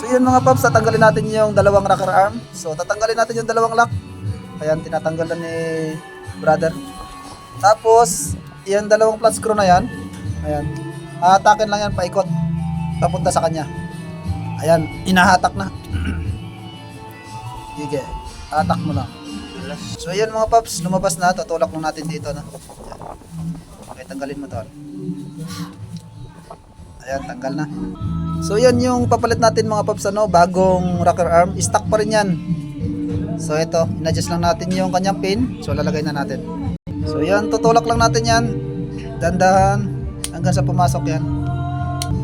So yun mga paps, tatanggalin natin yung dalawang rocker arm. So tatanggalin natin yung dalawang lock. Ayan, tinatanggal na ni brother. Tapos, yung dalawang flat screw na yan. Ayan. Hahatakin lang yan paikot. Papunta sa kanya. Ayan, inahatak na. Sige, hatak mo lang. So yun mga paps, lumabas na. Tutulak lang natin dito. Ayan. Okay, tanggalin mo to. Ayan, tanggal na. So yan yung papalit natin mga paps ano, bagong rocker arm. Stock pa rin yan. So ito, in-adjust lang natin yung kanyang pin. So lalagay na natin. So yan, tutulak lang natin yan. Dandahan hanggang sa pumasok yan.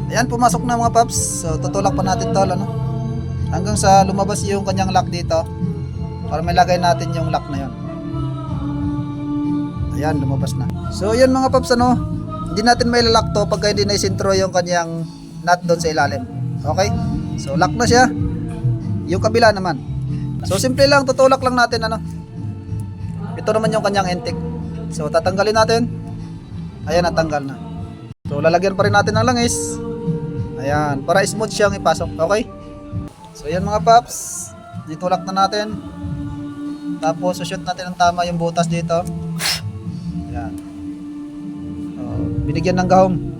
Ayan, pumasok na mga paps. So tutulak pa natin to ano. Hanggang sa lumabas yung kanyang lock dito. Para may natin yung lock na yon. Ayan, lumabas na. So yun mga paps ano, hindi natin may lock to pagka hindi na isintro yung kanyang nut doon sa ilalim. Okay? So lock na siya. Yung kabila naman. So simple lang, tutulak lang natin ano. Ito naman yung kanyang intake. So tatanggalin natin. Ayan, natanggal na. So lalagyan pa rin natin ng langis. Ayan, para smooth siyang ipasok. Okay? So yan mga paps. Ditulak na natin. Tapos sushoot natin ng tama yung butas dito. Ayan. So, binigyan ng gahom.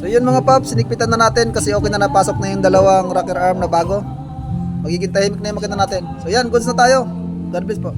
So yun mga paps, sinikpitan na natin kasi okay na napasok na yung dalawang rocker arm na bago. Magiging tahimik na yung makina natin. So yan, goods na tayo. God bless po.